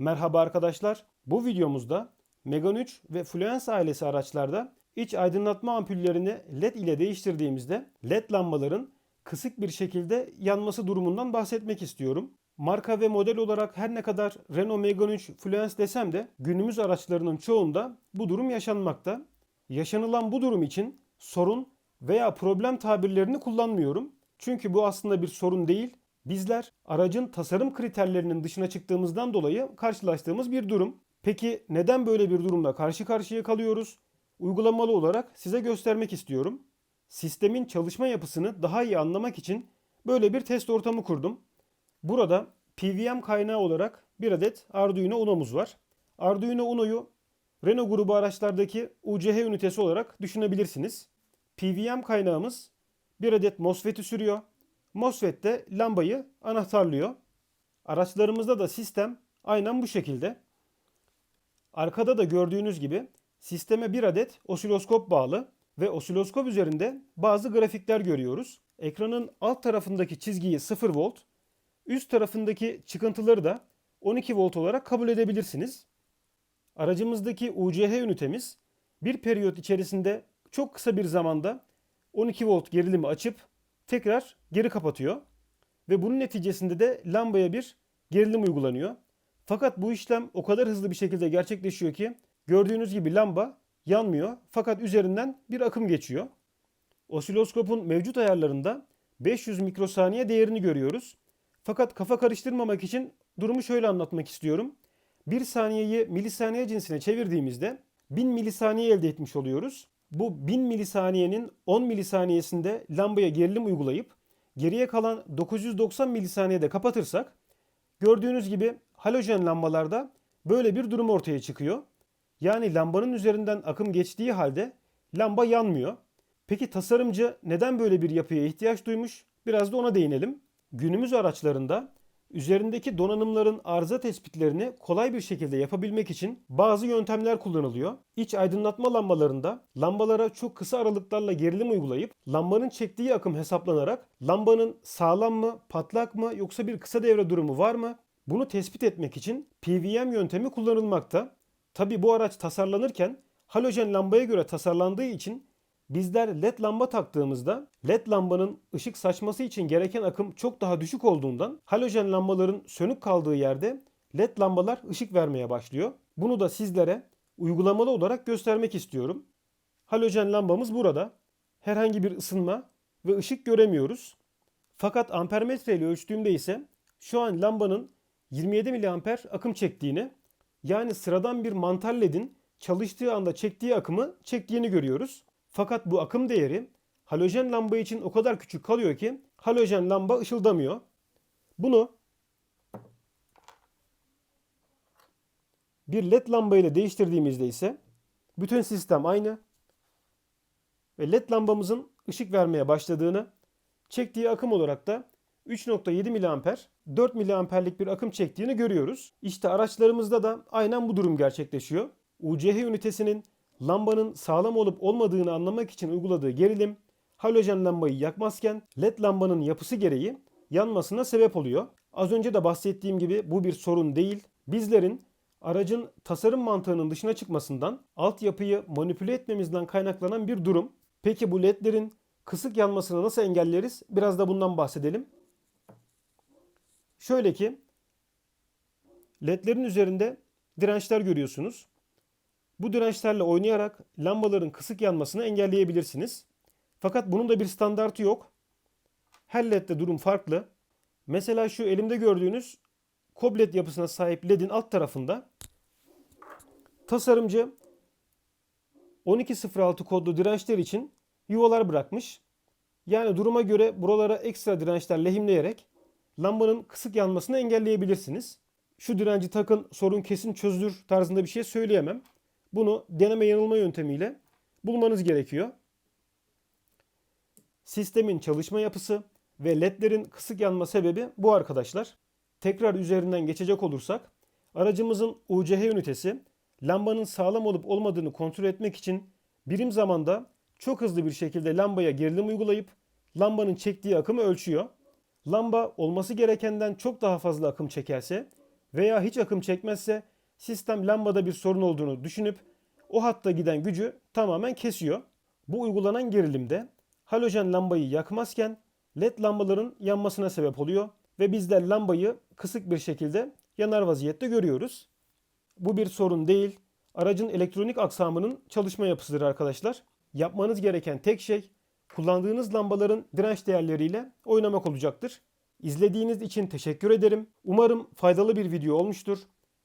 Merhaba arkadaşlar. Bu videomuzda Megane 3 ve Fluence ailesi araçlarda iç aydınlatma ampullerini LED ile değiştirdiğimizde LED lambaların kısık bir şekilde yanması durumundan bahsetmek istiyorum. Marka ve model olarak her ne kadar Renault Megane 3 Fluence desem de günümüz araçlarının çoğunda bu durum yaşanmakta. Yaşanılan bu durum için sorun veya problem tabirlerini kullanmıyorum. Çünkü bu aslında bir sorun değil. Bizler aracın tasarım kriterlerinin dışına çıktığımızdan dolayı karşılaştığımız bir durum. Peki neden böyle bir durumla karşı karşıya kalıyoruz? Uygulamalı olarak size göstermek istiyorum. Sistemin çalışma yapısını daha iyi anlamak için böyle bir test ortamı kurdum. Burada PWM kaynağı olarak bir adet Arduino Uno'muz var. Arduino Uno'yu Renault grubu araçlardaki UCH ünitesi olarak düşünebilirsiniz. PWM kaynağımız bir adet MOSFET'i sürüyor. MOSFET de lambayı anahtarlıyor. Araçlarımızda da sistem aynen bu şekilde. Arkada da gördüğünüz gibi sisteme bir adet osiloskop bağlı ve osiloskop üzerinde bazı grafikler görüyoruz. Ekranın alt tarafındaki çizgiyi 0 volt, üst tarafındaki çıkıntıları da 12 volt olarak kabul edebilirsiniz. Aracımızdaki UCH ünitemiz bir periyot içerisinde çok kısa bir zamanda 12 volt gerilimi açıp tekrar geri kapatıyor. Ve bunun neticesinde de lambaya bir gerilim uygulanıyor. Fakat bu işlem o kadar hızlı bir şekilde gerçekleşiyor ki gördüğünüz gibi lamba yanmıyor fakat üzerinden bir akım geçiyor. Osiloskopun mevcut ayarlarında 500 mikrosaniye değerini görüyoruz. Fakat kafa karıştırmamak için durumu şöyle anlatmak istiyorum. 1 saniyeyi milisaniye cinsine çevirdiğimizde 1000 milisaniye elde etmiş oluyoruz. Bu 1000 milisaniyenin 10 milisaniyesinde lambaya gerilim uygulayıp geriye kalan 990 milisaniyede kapatırsak gördüğünüz gibi halojen lambalarda böyle bir durum ortaya çıkıyor. Yani lambanın üzerinden akım geçtiği halde lamba yanmıyor. Peki tasarımcı neden böyle bir yapıya ihtiyaç duymuş? Biraz da ona değinelim. Günümüz araçlarında üzerindeki donanımların arıza tespitlerini kolay bir şekilde yapabilmek için bazı yöntemler kullanılıyor. İç aydınlatma lambalarında lambalara çok kısa aralıklarla gerilim uygulayıp lambanın çektiği akım hesaplanarak lambanın sağlam mı, patlak mı yoksa bir kısa devre durumu var mı? Bunu tespit etmek için PWM yöntemi kullanılmakta. Tabi bu araç tasarlanırken halojen lambaya göre tasarlandığı için bizler led lamba taktığımızda led lambanın ışık saçması için gereken akım çok daha düşük olduğundan halojen lambaların sönük kaldığı yerde led lambalar ışık vermeye başlıyor. Bunu da sizlere uygulamalı olarak göstermek istiyorum. Halojen lambamız burada. Herhangi bir ısınma ve ışık göremiyoruz. Fakat ampermetre ile ölçtüğümde ise şu an lambanın 27 mA akım çektiğini yani sıradan bir mantar ledin çalıştığı anda çektiği akımı çektiğini görüyoruz. Fakat bu akım değeri halojen lamba için o kadar küçük kalıyor ki halojen lamba ışıldamıyor. Bunu bir led lamba ile değiştirdiğimizde ise bütün sistem aynı ve led lambamızın ışık vermeye başladığını çektiği akım olarak da 3.7 mA 4 mA'lik bir akım çektiğini görüyoruz. İşte araçlarımızda da aynen bu durum gerçekleşiyor. UCH ünitesinin lambanın sağlam olup olmadığını anlamak için uyguladığı gerilim halojen lambayı yakmazken led lambanın yapısı gereği yanmasına sebep oluyor. Az önce de bahsettiğim gibi bu bir sorun değil. Bizlerin aracın tasarım mantığının dışına çıkmasından, altyapıyı manipüle etmemizden kaynaklanan bir durum. Peki bu ledlerin kısık yanmasını nasıl engelleriz? Biraz da bundan bahsedelim. Şöyle ki ledlerin üzerinde dirençler görüyorsunuz. Bu dirençlerle oynayarak lambaların kısık yanmasını engelleyebilirsiniz. Fakat bunun da bir standartı yok. Her ledde durum farklı. Mesela şu elimde gördüğünüz koblet yapısına sahip ledin alt tarafında tasarımcı 1206 kodlu dirençler için yuvalar bırakmış. Yani duruma göre buralara ekstra dirençler lehimleyerek lambanın kısık yanmasını engelleyebilirsiniz. Şu direnci takın sorun kesin çözülür tarzında bir şey söyleyemem. Bunu deneme yanılma yöntemiyle bulmanız gerekiyor. Sistemin çalışma yapısı ve ledlerin kısık yanma sebebi bu arkadaşlar. Tekrar üzerinden geçecek olursak aracımızın UCH ünitesi lambanın sağlam olup olmadığını kontrol etmek için birim zamanda çok hızlı bir şekilde lambaya gerilim uygulayıp lambanın çektiği akımı ölçüyor. Lamba olması gerekenden çok daha fazla akım çekerse veya hiç akım çekmezse sistem lambada bir sorun olduğunu düşünüp o hatta giden gücü tamamen kesiyor. Bu uygulanan gerilimde halojen lambayı yakmazken led lambaların yanmasına sebep oluyor ve bizler lambayı kısık bir şekilde yanar vaziyette görüyoruz. Bu bir sorun değil. Aracın elektronik aksamının çalışma yapısıdır arkadaşlar. Yapmanız gereken tek şey kullandığınız lambaların direnç değerleriyle oynamak olacaktır. İzlediğiniz için teşekkür ederim. Umarım faydalı bir video olmuştur.